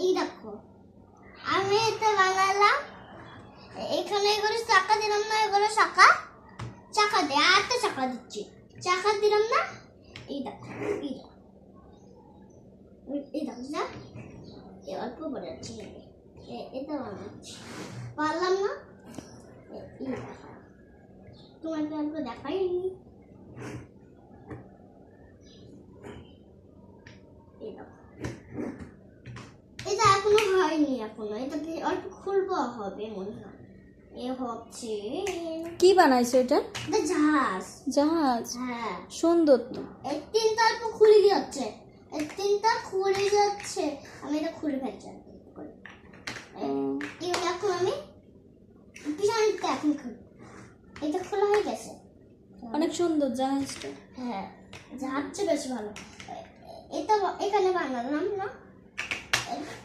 এই দেখো, আমি এটা বানালাম। এখানে এগুলো চাকা দিলাম না, এগুলো চাকা চাকা দে আর একটা চাকা দিচ্ছি। চাকা দিলাম না, এই দেখো এই দেখো। এই দেখো, এই অল্প যাচ্ছে এ- এটা বানাচ্ছি। পারলাম না? তোমাকে অল্প দেখাইনি এই দেখো এটা এখনও হয়নি এখনও এটাকে অল্প খুলবো হবে মনে হয়। এ হচ্ছে কি বানাইছো এটা? এটা জাহাজ। জাহাজ? হ্যাঁ। সুন্দর তো। এই তিনটা অল্প খুলে যাচ্ছে। এই তিনটা খুলে যাচ্ছে। আমি এটা খুলে ফেলছি এখন আমি পিছনটা এখন এটা খোলা হয়ে গেছে। অনেক সুন্দর জাহাজটা। হ্যাঁ জাহাজটা বেশ ভালো। এটা এখানে বানালাম না?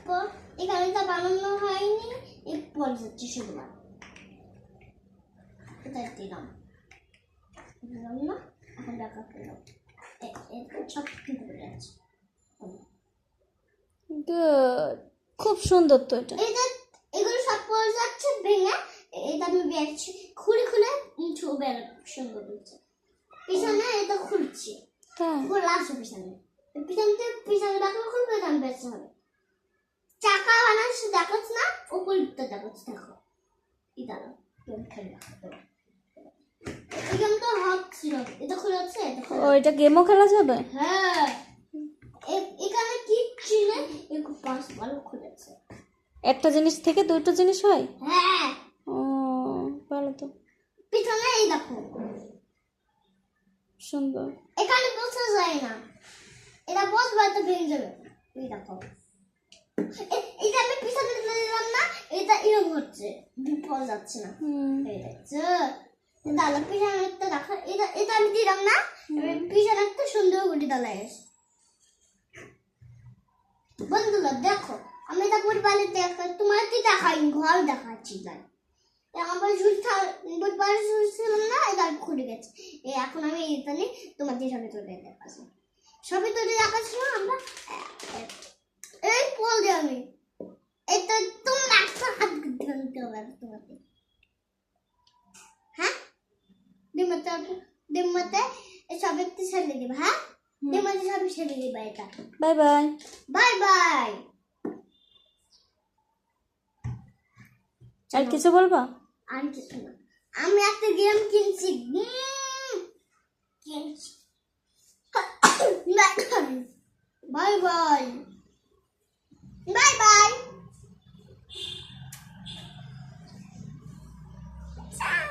এরপর এখানে তো বানানো হয়নি। এরপর যাচ্ছে শুধুমাত্র এটা দিলাম? দিলাম না এখন দেখা পেলাম সব কিন্তু পড়ে যাচ্ছে খুব সুন্দর তো এটা। এটা এগুলো সব পড়ে যাচ্ছে ভেঙে। এটা আমি বেরছি। খুলে খুলে মুছো বের সুন্দর হচ্ছে। পিছনে এটা খুলছি। খোলা আছে পিছনে। পিছন পিছনে দেখো খুলবে দাম বেশি হবে। চাকা বানাচ্ছি দেখাচ্ছ না উপরটা দেখাচ্ছি দেখো। এই দাঁড়াও খেলে দেখো তো ছিল। এটা খুলে ও গেমও খেলা যাবে? হ্যাঁ। এখানে কি ছিল একটু পাঁচ ভালো খুলেছে। একটা জিনিস থেকে দুটো জিনিস হয়? হ্যাঁ। ও ভালো তো। পিছনে এই দেখো। সুন্দর। এখানে বসা যায় না। এটা বসবে তো ভেঙে যাবে। এই দেখো। এটা আমি পিছনে দিলাম না এটা এরকম হচ্ছে বিপদ যাচ্ছে না দাদা পিছনে একটা দেখো এটা এটা আমি দিলাম না পিছনে একটা সুন্দর গুটি দালা এসে বন্ধুরা দেখো আমি এটা ফুটবলে দেখা তোমার কি দেখাইনি ঘর দেখাচ্ছি তাই আমার বুধবার ছিলাম না এটা খুলে গেছে এখন আমি এটা নিয়ে তোমাদের সবে তুলে দেখাচ্ছি সবে তুলে দেখাচ্ছিল আমরা এই বলছি আমি। তোমরা একটা হাত হবে তোমাকে। হ্যাঁ? ডিমাতে ডিমাতে সব একটু ছেড়ে দিবা হ্যাঁ? ডিমাতে সব ছেড়ে দিবা এটা। Bye bye. Bye bye. আর কিছু বলবা? আর কিছু না। আমি একটা গেম কিনছি। কিনছি। Bye bye.